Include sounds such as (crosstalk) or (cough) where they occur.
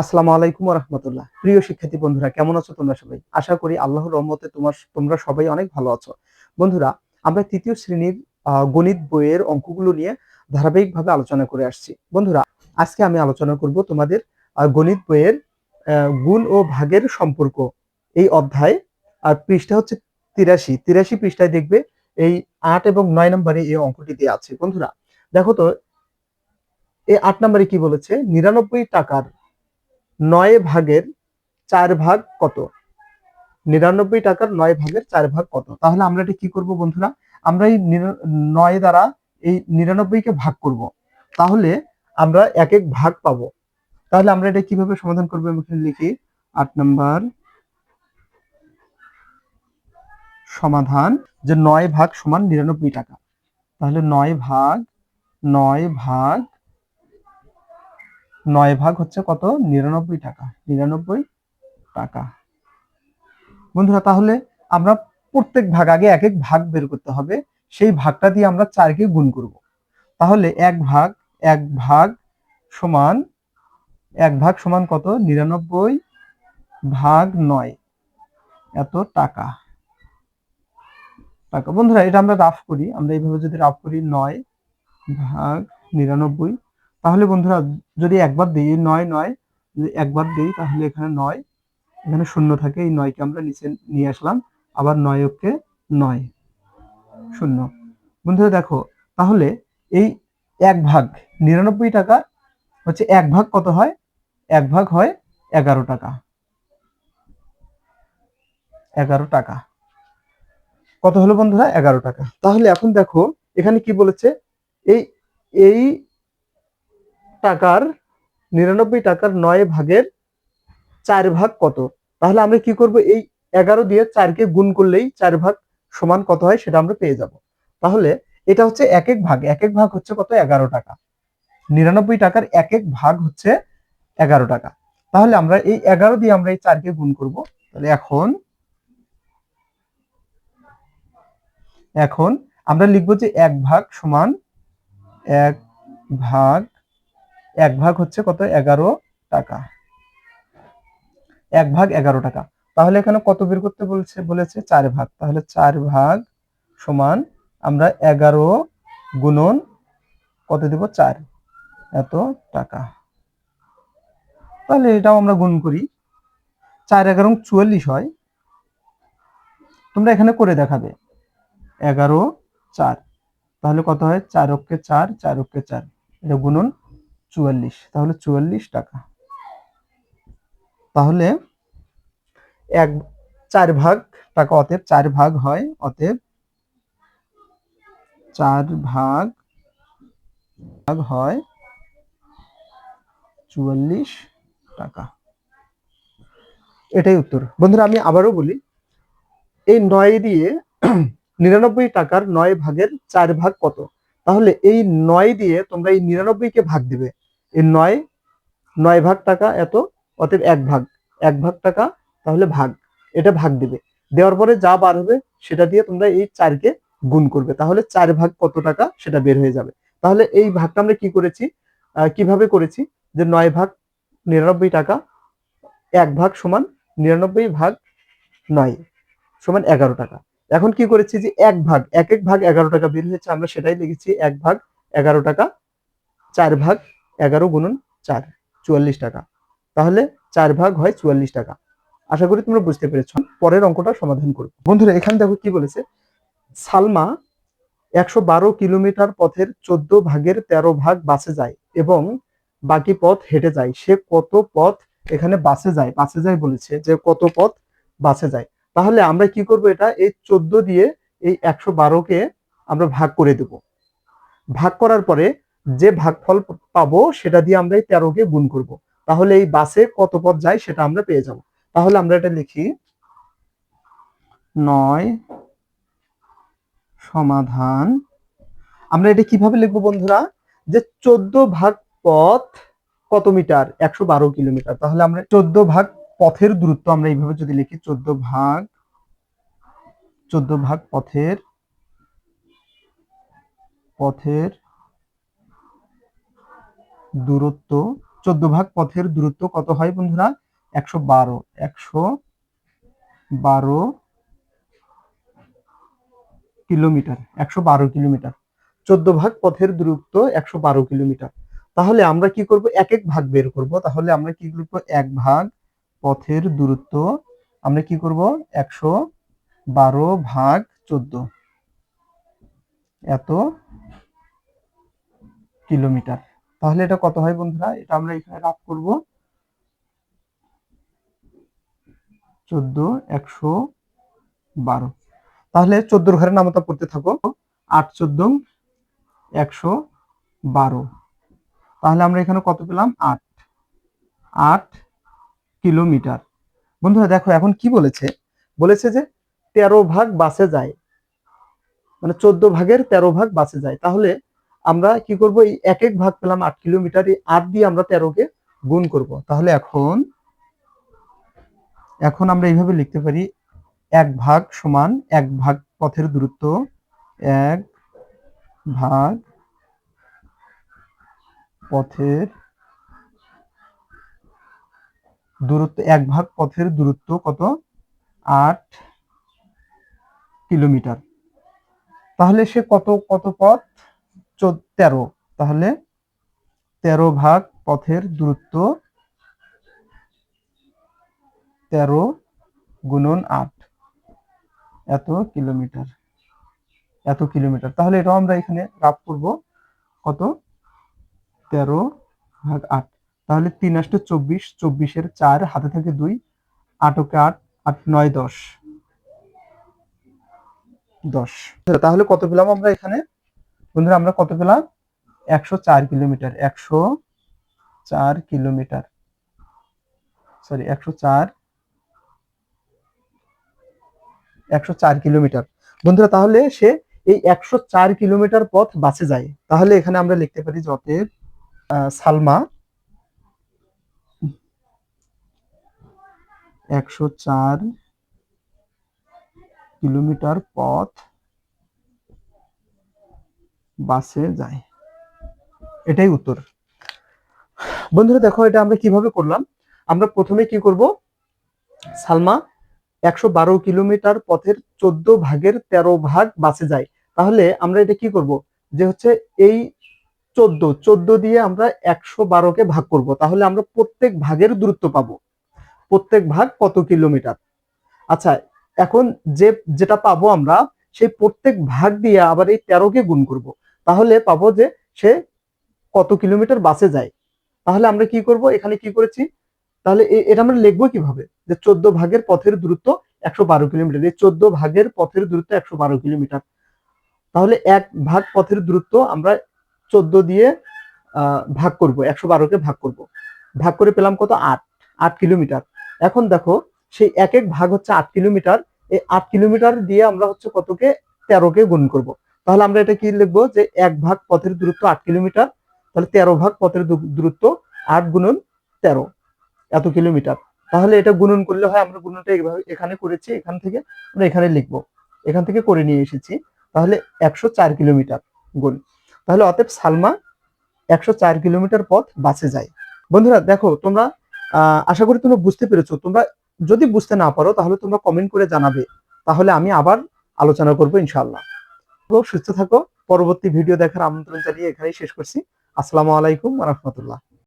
আসসালামু আলাইকুম রহমতুল্লাহ প্রিয় শিক্ষার্থী বন্ধুরা, কেমন আছো তোমরা সবাই? আশা করি আল্লাহর রহমতে তোমার তোমরা সবাই অনেক ভালো আছো। বন্ধুরা, আমরা তৃতীয় শ্রেণির গণিত বইয়ের অঙ্কগুলো নিয়ে ধারাবাহিকভাবে আলোচনা করে আসছি। বন্ধুরা, আজকে আমি আলোচনা করব তোমাদের গণিত বইয়ের গুণ ও ভাগের সম্পর্ক। এই অধ্যায়, আর পৃষ্ঠা হচ্ছে তিরাশি। তিরাশি পৃষ্ঠায় দেখবে এই আট এবং নয় নম্বরে এই অঙ্কটি দেওয়া আছে। বন্ধুরা, দেখো তো, এই আট নম্বরে কি বলেছে? নিরানব্বই টাকার নয় ভাগের চার ভাগ কত? নিরানব্বই টাকার নয় ভাগের চার ভাগ কত? তাহলে আমরা এটা কি করব বন্ধুরা? আমরা এই নয় দ্বারা এই নিরানব্বইকে ভাগ করব। তাহলে আমরা এক এক ভাগ পাবো। তাহলে আমরা এটা কীভাবে সমাধান করব এখানে লিখি? আট নাম্বার সমাধান যে নয় ভাগ সমান নিরানব্বই টাকা। তাহলে নয় ভাগ নয় ভাগ নয় ভাগ হচ্ছে কত? নিরানব্বই টাকা। নিরানব্বই টাকা। বন্ধুরা, তাহলে আমরা প্রত্যেক ভাগ আগে এক এক ভাগ বের করতে হবে। সেই ভাগটা দিয়ে আমরা চারকে গুণ করব। তাহলে এক ভাগ এক ভাগ সমান, এক ভাগ সমান কত? নিরানব্বই ভাগ নয়। এত টাকা। টাকা। বন্ধুরা, এটা আমরা রাফ করি। আমরা এইভাবে যদি রাফ করি, নয় ভাগ নিরানব্বই তাহলে বন্ধুরা, যদি একবার দিই নয় নয়, যদি একবার দিই, তাহলে এখানে নয়, এখানে শূন্য থাকে, এই নয়কে আমরা নিচে নিয়ে আসলাম, আবার নয় অক্ষে নয়, শূন্য। বন্ধুরা দেখো, তাহলে এই এক ভাগ, নিরানব্বই টাকা হচ্ছে এক ভাগ কত হয়? এক ভাগ হয় এগারো টাকা। এগারো টাকা। কত হলো বন্ধুরা? এগারো টাকা। তাহলে এখন দেখো, এখানে কি বলেছে? এই এই টাকার, নিরানব্বই টাকার নয় ভাগের চার ভাগ কত? তাহলে আমরা কি করব? এই এগারো দিয়ে চারকে গুণ করলেই চার ভাগ সমান কত হয় সেটা আমরা পেয়ে যাব। তাহলে এটা হচ্ছে এক এক ভাগ। এক এক ভাগ হচ্ছে কত? এগারো টাকা। নিরানব্বই টাকার এক এক ভাগ হচ্ছে এগারো টাকা। তাহলে আমরা এই এগারো দিয়ে আমরা এই চারকে গুণ করব। তাহলে এখন এখন আমরা লিখব যে এক ভাগ সমান এক ভাগ এক ভাগ হচ্ছে কত? এগারো টাকা। এক ভাগ এগারো টাকা। তাহলে এখানে কত বের করতে বলছে? বলেছে চার ভাগ। তাহলে চার ভাগ সমান আমরা এগারো গুণন কত দেব? চার। এত টাকা। তাহলে এটাও আমরা গুণ করি। চার এগারো চুয়াল্লিশ হয়। তোমরা এখানে করে দেখাবে। এগারো চার। তাহলে কত হয়? চার অক্ষে চার চার অক্ষে চার। এটা গুণন চুয়াল্লিশ, তাহলে চুয়াল্লিশ টাকা। তাহলে এক, চার ভাগ টাকা অতএব চার ভাগ হয়, অতএব চার ভাগ ভাগ হয় চুয়াল্লিশ টাকা। এটাই উত্তর। বন্ধুরা, আমি আবারও বলি, এই নয় দিয়ে (clears throat) নিরানব্বই টাকার নয় ভাগের চার ভাগ কত? তাহলে এই নয় দিয়ে তোমরা এই নিরানব্বইকে ভাগ দিবে। এই নয় নয় ভাগ টাকা এত, অতএব এক ভাগ। এক ভাগ টাকা, তাহলে ভাগ। এটা ভাগ দিবে। দেওয়ার পরে যা বার হবে, সেটা দিয়ে তোমরা এই চারকে গুণ করবে। তাহলে চার ভাগ কত টাকা, সেটা বের হয়ে যাবে। তাহলে এই ভাগটা আমরা কি করেছি? কীভাবে করেছি? যে নয় ভাগ নিরানব্বই টাকা, এক ভাগ সমান নিরানব্বই ভাগ নয়, সমান এগারো টাকা। এখন কি করেছি যে এক ভাগ, এক এক ভাগ এগারো টাকা বের হয়েছে, আমরা সেটাই লিখেছি এক ভাগ এগারো টাকা, চার ভাগ এগারো গুণন চার, চুয়াল্লিশ টাকা। তাহলে চার ভাগ হয় চুয়াল্লিশ টাকা। আশা করি তোমরা বুঝতে পেরেছ। পরের অঙ্কটা সমাধান করব। বন্ধুরা, এখানে দেখো কি বলেছে? সালমা একশো বারো কিলোমিটার পথের চোদ্দ ভাগের তেরো ভাগ বাসে যায় এবং বাকি পথ হেঁটে যায়। সে কত পথ এখানে বাসে যায়? বাসে যায় বলেছে যে কত পথ বাসে যায়। তাহলে আমরা কি করব এটা? এই চোদ্দ দিয়ে এই একশো বারোকে আমরা ভাগ করে দেব। ভাগ করার পরে যে ভাগফল পাবো সেটা দিয়ে আমরা এই তেরোকে গুণ করব। তাহলে এই বাসে কত পথ যায় সেটা আমরা পেয়ে যাব। তাহলে আমরা এটা লিখি নয় সমাধান। আমরা এটা কীভাবে লিখব বন্ধুরা? যে চোদ্দ ভাগ পথ কত মিটার? একশো বারো কিলোমিটার। তাহলে আমরা চোদ্দ ভাগ পথের দূরত্ব আমরা এইভাবে যদি লিখি, চোদ্দ ভাগ চোদ্দ ভাগ পথের পথের দূরত্ব, চোদ্দ ভাগ পথের দূরত্ব কত হয় বন্ধুরা? একশো বারো একশো বারো কিলোমিটার, একশো বারো কিলোমিটার। চোদ্দ ভাগ পথের দূরত্ব একশো বারো কিলোমিটার। তাহলে আমরা কি করব? এক এক ভাগ বের করব। তাহলে আমরা কি লিখব এক ভাগ পথের দূরত্ব আমরা কি করব? একশো বারো ভাগ চোদ্দ। এত কিলোমিটার। তাহলে এটা কত হয় বন্ধুরা? এটা আমরা এখানে রাফ করব। চোদ্দ, একশো বারো। তাহলে চোদ্দোর ঘরে নামতা পড়তে থাকো। আট, চোদ্দ, একশো বারো। তাহলে আমরা এখানে কত পেলাম? আট। আট কিলোমিটার। বন্ধুরা দেখো, এখন কি বলেছে? বলেছে যে তেরো ভাগ বাসে যায়। মানে চোদ্দ ভাগের তেরো ভাগ বাসে যায়। তাহলে আমরা কি করব? এই এক এক ভাগ পেলাম আট কিলোমিটার, এই আট দিয়ে আমরা তেরোকে গুণ করব। তাহলে এখন এখন আমরা এইভাবে লিখতে পারি, এক ভাগ সমান এক ভাগ পথের দূরত্ব, এক ভাগ পথের দূরত্ব, এক ভাগ পথের দূরত্ব কত? আট কিলোমিটার। তাহলে সে কত কত পথ? তেরো। তাহলে তেরো ভাগ পথের দূরত্ব তেরো গুণন আট। এত কিলোমিটার। এত কিলোমিটার। তাহলে এটাও আমরা এখানে রাফ করব। কত? তেরো ভাগ আট। তাহলে তিন আষ্ট চব্বিশ। চব্বিশের চার হাতে থেকে দুই। আটকে আট আট নয় দশ। দশ। তাহলে কত পেলাম আমরা এখানে? বন্ধুরা, আমরা কত পেলাম? একশো চার কিলোমিটার, একশো চার কিলোমিটার। সরি একশো চার একশো চার কিলোমিটার। বন্ধুরা, তাহলে সে এই একশো চার কিলোমিটার পথ বাসে যায়। তাহলে এখানে আমরা লিখতে পারি যতেব সালমা। একশো চার কিলোমিটার পথ বাসে যায়। এটাই উত্তর। বন্ধুরা দেখো, এটা আমরা কীভাবে করলাম? আমরা প্রথমে কি করব? সালমা, একশো বারো কিলোমিটার পথের চোদ্দ ভাগের তেরো ভাগ বাসে যায়। তাহলে আমরা এটা কি করব? যে হচ্ছে এই চোদ্দ চোদ্দ দিয়ে আমরা একশো বারোকে ভাগ করব। তাহলে আমরা প্রত্যেক ভাগের দূরত্ব পাবো। প্রত্যেক ভাগ কত কিলোমিটার? আচ্ছা এখন যে, যেটা পাবো আমরা, সেই প্রত্যেক ভাগ দিয়ে আবার এই তেরোকে গুণ করব। তাহলে পাবো যে সে কত কিলোমিটার বাসে যায়। তাহলে আমরা কি করব? এখানে কি করেছি? তাহলে এটা আমরা লিখব কীভাবে? যে চোদ্দ ভাগের পথের দূরত্ব একশো বারো কিলোমিটার। এই চোদ্দ ভাগের পথের দূরত্ব একশো বারো কিলোমিটার। তাহলে এক ভাগ পথের দূরত্ব আমরা চোদ্দ দিয়ে ভাগ করব। একশো বারোকে ভাগ করব। ভাগ করে পেলাম কত? আট। আট কিলোমিটার। এখন দেখো, সেই এক এক ভাগ হচ্ছে আট কিলোমিটার। এই আট কিলোমিটার দিয়ে আমরা হচ্ছে কতকে? তেরোকে গুণ করব। তাহলে আমরা এটা কি লিখব? যে এক ভাগ পথের দূরত্ব আট কিলোমিটার, তাহলে তেরো ভাগ পথের দূরত্ব আট গুণন তেরো, এত কিলোমিটার। তাহলে এটা গুণন করলে হয়, আমরা গুণনটা এইভাবে এখানে করেছি, এখান থেকে আমরা এখানে লিখব। এখান থেকে করে নিয়ে এসেছি। তাহলে একশো চার কিলোমিটার গুণ। তাহলে অতএব সালমা একশো চার কিলোমিটার পথ বাসে যায়। বন্ধুরা, দেখো, তোমরা আশা করি তোমরা বুঝতে পেরেছ। তোমরা যদি বুঝতে না পারো, তাহলে তোমরা কমেন্ট করে জানাবে। তাহলে আমি আবার আলোচনা করব ইনশাল্লাহ সুস্থ থাকো। পরবর্তী ভিডিও দেখার আমন্ত্রণ জানিয়ে এখানেই শেষ করছি। আসসালামু আলাইকুম রহমতুল্লাহ।